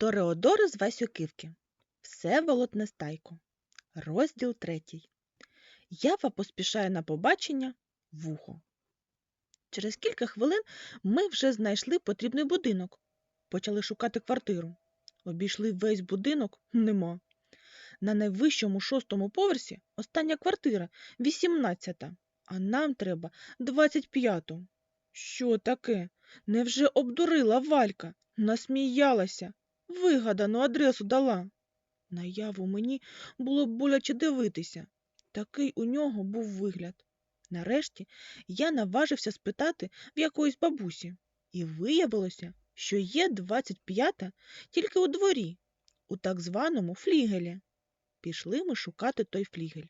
Тореодор з Васюківки. Всеволод Нестайко. Розділ третій. Ява поспішає на побачення вухо. Через кілька хвилин ми вже знайшли потрібний будинок. Почали шукати квартиру. Обійшли весь будинок нема. На найвищому шостому поверсі остання квартира, вісімнадцята, а нам треба двадцять п'яту. Що таке? Невже обдурила Валька? Насміялася, вигадану адресу дала. Наяву мені було б боляче дивитися. Такий у нього був вигляд. Нарешті я наважився спитати в якоїсь бабусі, і виявилося, що є 25-та тільки у дворі, у так званому флігелі. Пішли ми шукати той флігель.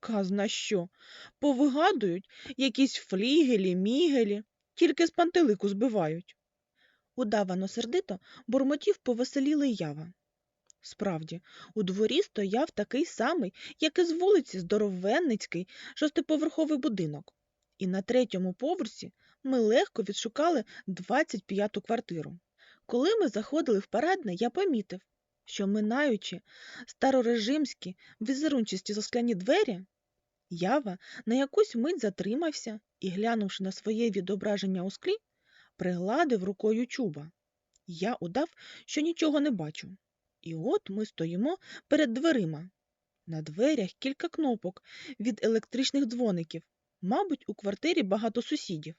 Казна що? Повигадують якісь флігелі, мігелі, тільки з пантелику збивають. Удавано сердито бурмотів повеселілий ява. Справді, у дворі стояв такий самий, як і з вулиці здоровенницький шостиповерховий будинок. І на третьому поверсі ми легко відшукали 25-ту квартиру. Коли ми заходили в парадне, я помітив, що, минаючи старорежимські візерунчасті заскляні двері, ява на якусь мить затримався і, глянувши на своє відображення у склі, пригладив рукою чуба. Я удав, що нічого не бачу. І от ми стоїмо перед дверима. На дверях кілька кнопок від електричних дзвоників. Мабуть, у квартирі багато сусідів.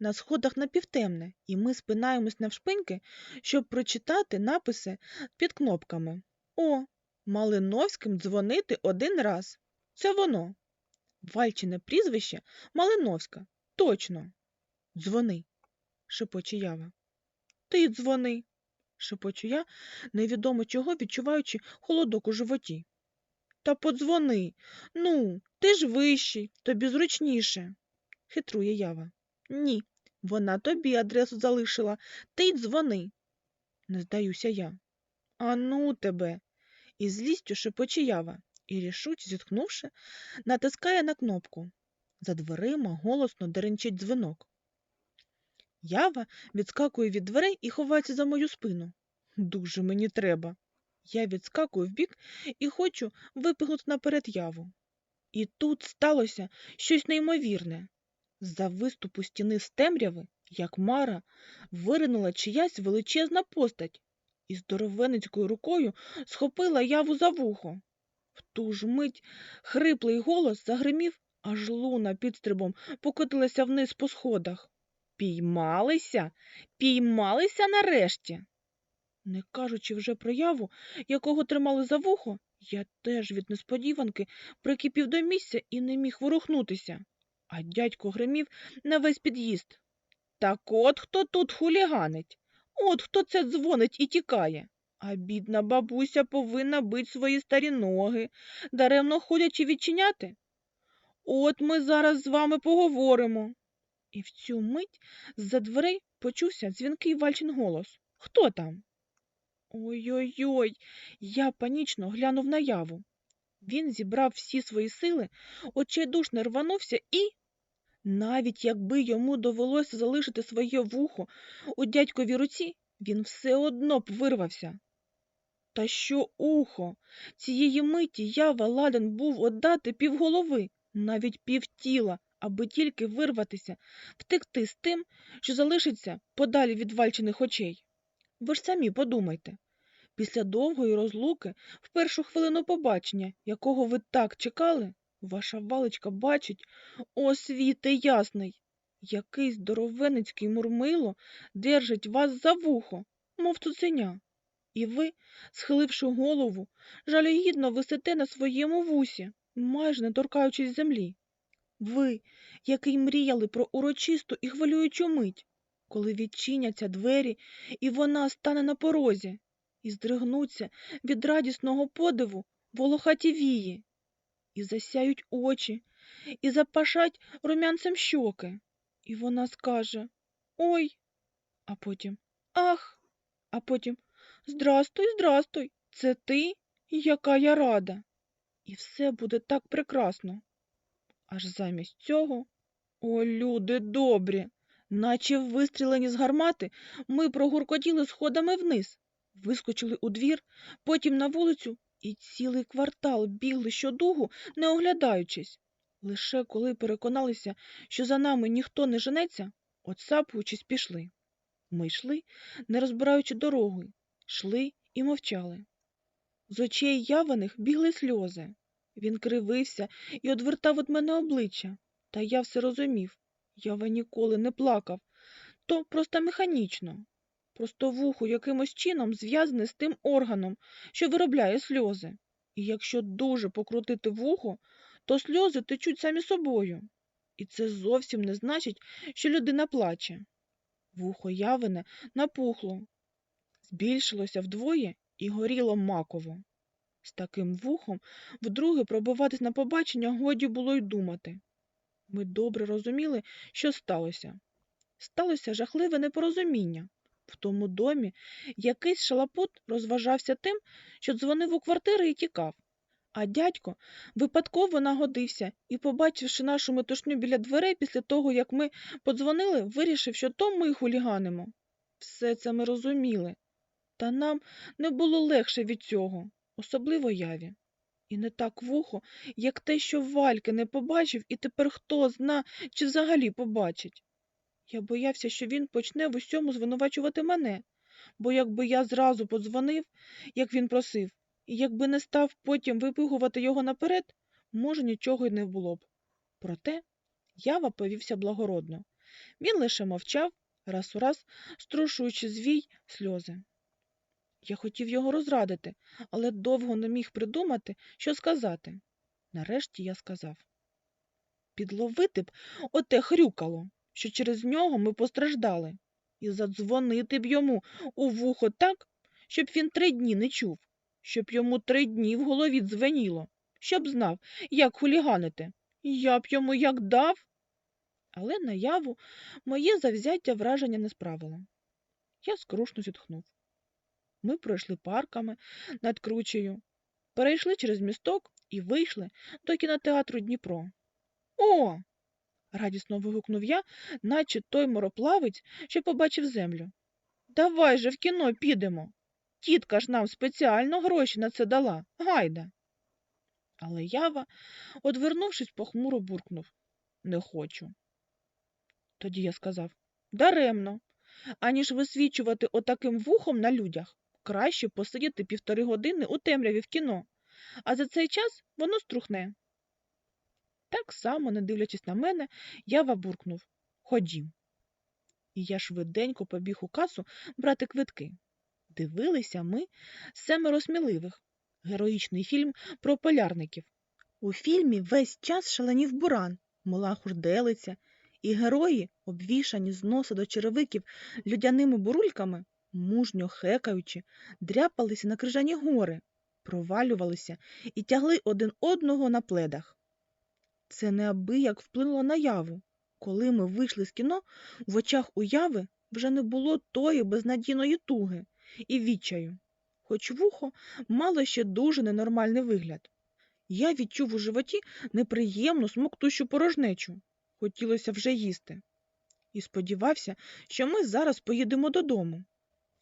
На сходах напівтемне, і ми спинаємось навшпиньки, щоб прочитати написи під кнопками. О, Малиновським дзвонити один раз. Це воно. Вальчине прізвище Малиновська. Точно. Дзвони, шепоче ява. Ти дзвони, шепочу я, невідомо чого відчуваючи холодок у животі. Та подзвони. Ну, ти ж вищий, тобі зручніше, хитрує ява. Ні, вона тобі адресу залишила, ти й дзвони. Не здаюся я. А ну тебе. І злістю шепоче ява і рішуче зітхнувши, натискає на кнопку. За дверима голосно деренчить дзвінок. Ява відскакує від дверей і ховається за мою спину. Дуже мені треба. Я відскакую вбік і хочу випигнути наперед яву. І тут сталося щось неймовірне. З-за виступу стіни з темряви, як мара, виринула чиясь величезна постать і здоровенницькою рукою схопила яву за вухо. В ту ж мить хриплий голос загримів, аж луна підстрибом покотилася вниз по сходах. Піймалися, піймалися нарешті. Не кажучи вже про яву, якого тримали за вухо, я теж від несподіванки прикипів до місця і не міг ворухнутися. А дядько гримів на весь під'їзд. Так от хто тут хуліганить, от хто це дзвонить і тікає. А бідна бабуся повинна бить свої старі ноги, даремно ходячи відчиняти. От ми зараз з вами поговоримо. І в цю мить з-за дверей почувся дзвінкий Вальчин голос. Хто там? Ой-ой-ой, я панічно глянув на яву. Він зібрав всі свої сили, очайдушно рванувся і, навіть якби йому довелося залишити своє вухо у дядьковій руці, він все одно б вирвався. Та що ухо? Цієї миті ява ладен був отдати півголови, навіть півтіла, аби тільки вирватися, втекти з тим, що залишиться подалі від вальчених очей. Ви ж самі подумайте. Після довгої розлуки, в першу хвилину побачення, якого ви так чекали, ваша валичка бачить, о світе ясний, який здоровенницький мурмило держить вас за вухо, мов цуценя. І ви, схиливши голову, жалюгідно висите на своєму вусі, майже не торкаючись землі. Ви, який мріяли про урочисту і хвилюючу мить, коли відчиняться двері, і вона стане на порозі, і здригнуться від радісного подиву волохаті вії, і засяють очі, і запашать румянцем щоки, і вона скаже Ой, а потім Ах, а потім Здрастуй, здрастуй, це ти? Яка я рада. І все буде так прекрасно. Аж замість цього, о, люди добрі, наче вистрілені з гармати, ми прогуркотіли сходами вниз, Вискочили у двір, потім на вулицю і цілий квартал бігли щодугу, не оглядаючись. Лише коли переконалися, що за нами ніхто не женеться, отсапуючись, пішли. Ми йшли, не розбираючи дороги, йшли і мовчали. З очей яваних бігли сльози. Він кривився і одвертав від мене обличчя. Та я все розумів. Ява ніколи не плакав. То просто механічно. Просто вухо якимось чином зв'язане з тим органом, що виробляє сльози. І якщо дуже покрутити вухо, то сльози течуть самі собою. І це зовсім не значить, що людина плаче. Вухо явине напухло, збільшилося вдвоє і горіло маково. З таким вухом вдруге пробиватись на побачення годі було й думати. Ми добре розуміли, що сталося. Сталося жахливе непорозуміння. В тому домі якийсь шалапут розважався тим, що дзвонив у квартири і тікав. А дядько випадково нагодився і, побачивши нашу метушню біля дверей після того, як ми подзвонили, вирішив, що то ми хуліганимо. Все це ми розуміли. Та нам не було легше від цього, особливо яві. І не так вухо, як те, що Вальки не побачив, і тепер хто зна, чи взагалі побачить. Я боявся, що він почне в усьому звинувачувати мене, бо якби я зразу подзвонив, як він просив, і якби не став потім випигувати його наперед, може, нічого й не було б. Проте ява повівся благородно. Він лише мовчав, раз у раз струшуючи звій сльози. Я хотів його розрадити, але довго не міг придумати, що сказати. Нарешті я сказав підловити б оте хрюкало, що через нього ми постраждали, і задзвонити б йому у вухо так, щоб він три дні не чув, щоб йому три дні в голові дзвеніло, щоб знав, як хуліганити. Я б йому як дав. Але наяву моє завзяття враження не справило. Я скрушно зітхнув. Ми пройшли парками над кручею, перейшли через місток і вийшли до кінотеатру Дніпро. О! радісно вигукнув я, наче той мороплавець, що побачив землю. Давай же в кіно підемо. Тітка ж нам спеціально гроші на це дала. Гайда. Але ява, одвернувшись, похмуро буркнув Не хочу. Тоді я сказав Даремно. Аніж висвічувати отаким вухом на людях, краще посидіти півтори години у темряві в кіно, а за цей час воно струхне. Так само, не дивлячись на мене, ява буркнув Ходім. І я швиденько побіг у касу брати квитки. Дивилися ми семеро сміливих. Героїчний фільм про полярників. У фільмі весь час шаленів буран, мала хурделиця, і герої, обвішані з носа до черевиків людяними бурульками, мужньо хекаючи, дряпалися на крижані гори, провалювалися і тягли один одного на пледах. Це неабияк вплинуло на яву. Коли ми вийшли з кіно, в очах уяви вже не було тої безнадійної туги і відчаю, хоч вухо мало ще дуже ненормальний вигляд. Я відчув у животі неприємну смоктущу порожнечу. Хотілося вже їсти. І сподівався, що ми зараз поїдемо додому.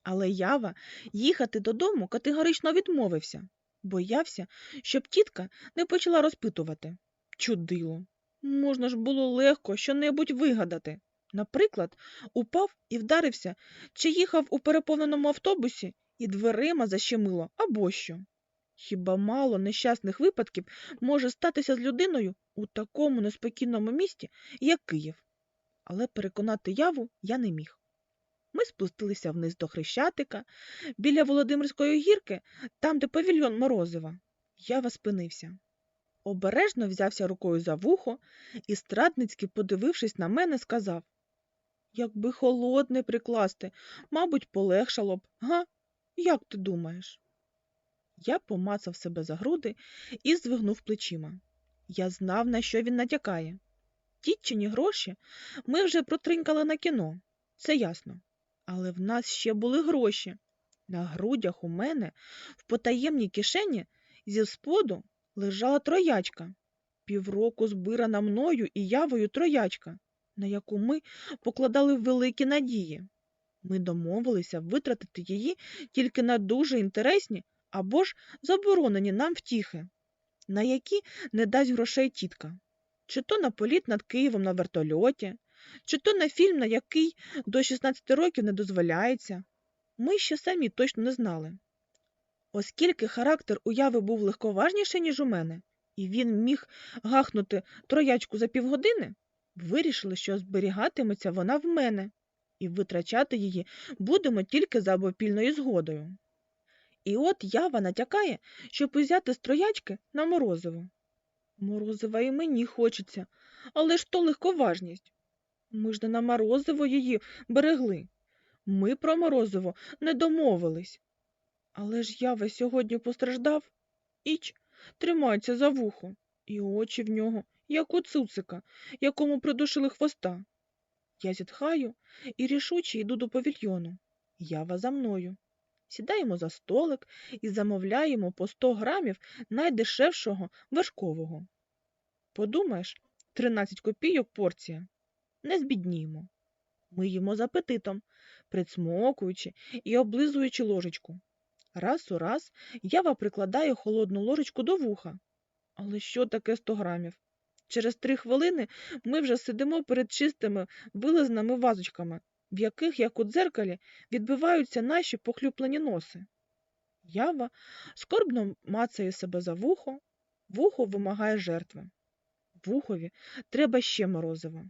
Але ява їхати додому категорично відмовився, боявся, щоб тітка не почала розпитувати. Чудило. Можна ж було легко що-небудь вигадати. Наприклад, упав і вдарився, чи їхав у переповненому автобусі і дверима защемило або що. Хіба мало нещасних випадків може статися з людиною у такому неспокійному місті, як Київ? Але переконати яву я не міг. Ми спустилися вниз до Хрещатика, біля Володимирської гірки, там, де павільйон Морозива. Ява спинився. Обережно взявся рукою за вухо і, страдницьки, подивившись на мене, сказав Якби холодне прикласти, мабуть, полегшало б, га? Як ти думаєш? Я помацав себе за груди і звигнув плечима. Я знав, на що він натякає. Тітчині гроші ми вже протринькали на кіно, це ясно. Але в нас ще були гроші. На грудях у мене в потаємній кишені зі споду лежала троячка, півроку збирана мною і явою троячка, на яку ми покладали великі надії. Ми домовилися витратити її тільки на дуже інтересні або ж заборонені нам втіхи, на які не дасть грошей тітка. Чи то на політ над Києвом на вертольоті, чи то на фільм, на який до 16 років не дозволяється. Ми ще самі точно не знали. Оскільки характер уяви був легковажніший, ніж у мене, і він міг гахнути троячку за півгодини, вирішили, що зберігатиметься вона в мене, і витрачати її будемо тільки за обопільною згодою. І от ява натякає, щоб узяти з троячки на морозиво. Морозива і мені хочеться, але ж то легковажність. Ми ж не на морозиво її берегли. Ми про морозиво не домовились. Але ж ява сьогодні постраждав. Іч тримається за вухо, і очі в нього, як у цуцика, якому придушили хвоста. Я зітхаю і рішуче йду до павільйону. Ява за мною. Сідаємо за столик і замовляємо по 100 грамів найдешевшого вершкового. Подумаєш, 13 копійок порція. Не збідніємо. Ми їмо з апетитом, прицмокуючи і облизуючи ложечку. Раз у раз ява прикладає холодну ложечку до вуха. Але що таке 100 грамів? Через три хвилини ми вже сидимо перед чистими вилизними вазочками, в яких, як у дзеркалі, відбиваються наші похлюплені носи. Ява скорбно мацає себе за вухо, вухо вимагає жертви. Вухові треба ще морозива.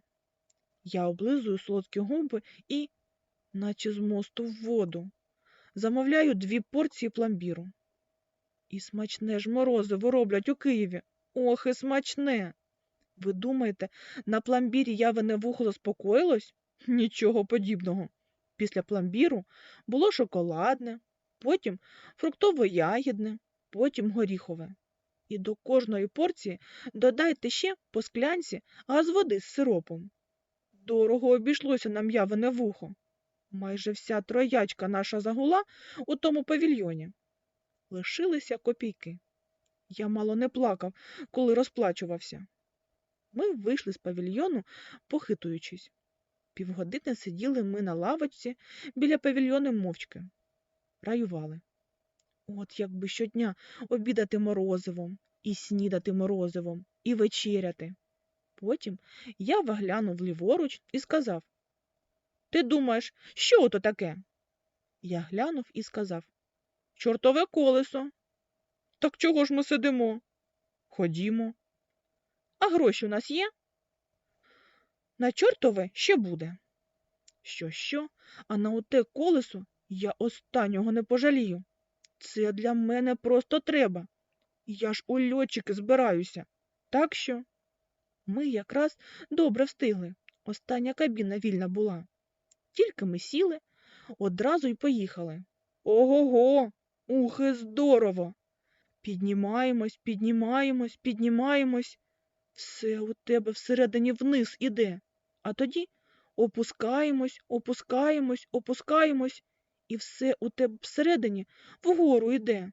Я облизую солодкі губи і, наче з мосту в воду, замовляю дві порції пломбіру. І смачне ж морозиво роблять у Києві. Ох, і смачне. Ви думаєте, на пломбірі явине вухо заспокоїлось? Нічого подібного. Після пломбіру було шоколадне, потім фруктово-ягідне, потім горіхове. І до кожної порції додайте ще по склянці газ води з сиропом. Дорого обійшлося нам явине вухо. Майже вся троячка наша загула у тому павільйоні. Лишилися копійки. Я мало не плакав, коли розплачувався. Ми вийшли з павільйону, похитуючись. Півгодини сиділи ми на лавочці біля павільйону мовчки. Раювали. От якби щодня обідати морозивом, і снідати морозивом, і вечеряти. Потім я виглянув ліворуч і сказав Ти думаєш, що ото таке? Я глянув і сказав Чортове колесо. Так чого ж ми сидимо? Ходімо. А гроші у нас є? На чортове ще буде. Що, що, а на оте колесо я останнього не пожалію. Це для мене просто треба. Я ж у льотчики збираюся. Так що ми якраз добре встигли. Остання кабіна вільна була. Тільки ми сіли, одразу й поїхали. Ого-го, ухи здорово. Піднімаємось, піднімаємось, піднімаємось. Все у тебе всередині вниз іде, а тоді опускаємось, опускаємось, опускаємось, і все у тебе всередині вгору йде.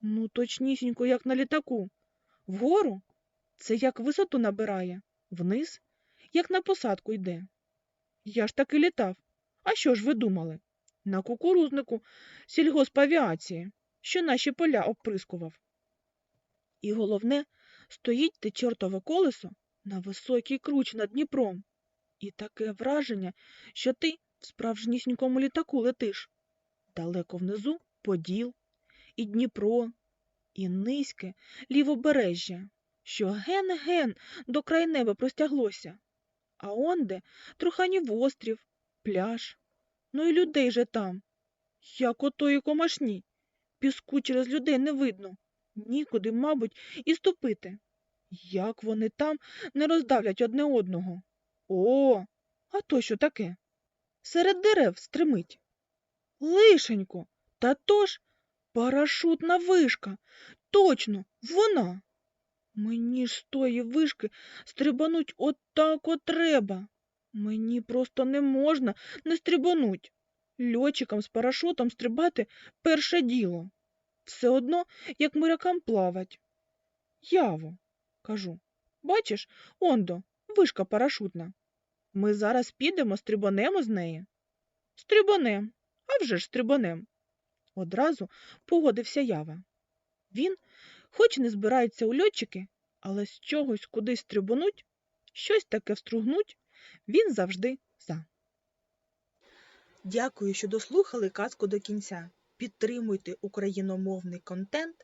Ну, точнісінько, як на літаку. Вгору це як висоту набирає, вниз, як на посадку йде. Я ж таки літав. А що ж ви думали? На кукурузнику сільгоспавіації, що наші поля обприскував. І головне, стоїть те чортове колесо на високій круч над Дніпром. І таке враження, що ти в справжнісінькому літаку летиш. Далеко внизу Поділ, і Дніпро, і низьке лівобережжя, що ген-ген до край неба простяглося. А онде Труханів острів, пляж. Ну і людей же там. Як отої комашні. Піску через людей не видно. Нікуди, мабуть, і ступити. Як вони там не роздавлять одне одного? О, а то що таке? Серед дерев стримить. Лишенько, та то ж парашутна вишка. Точно, вона. Мені ж тої вишки стрибануть отак от треба. Мені просто не можна не стрибануть. Льотчикам з парашутом стрибати перше діло. Все одно, як морякам плавать. Яво, кажу, бачиш, ондо, вишка парашутна. Ми зараз підемо, стрибанемо з неї. Стрибанем. А вже ж стрибанем. Одразу погодився Ява. Він, хоч не збирається у льотчики, але з чогось кудись стрибунуть, щось таке встругнуть, він завжди за. Дякую, що дослухали казку до кінця. Підтримуйте україномовний контент,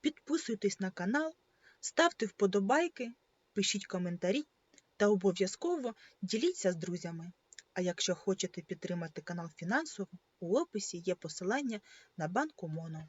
підписуйтесь на канал, ставте вподобайки, пишіть коментарі та обов'язково діліться з друзями. А якщо хочете підтримати канал фінансово, у описі є посилання на банку Моно.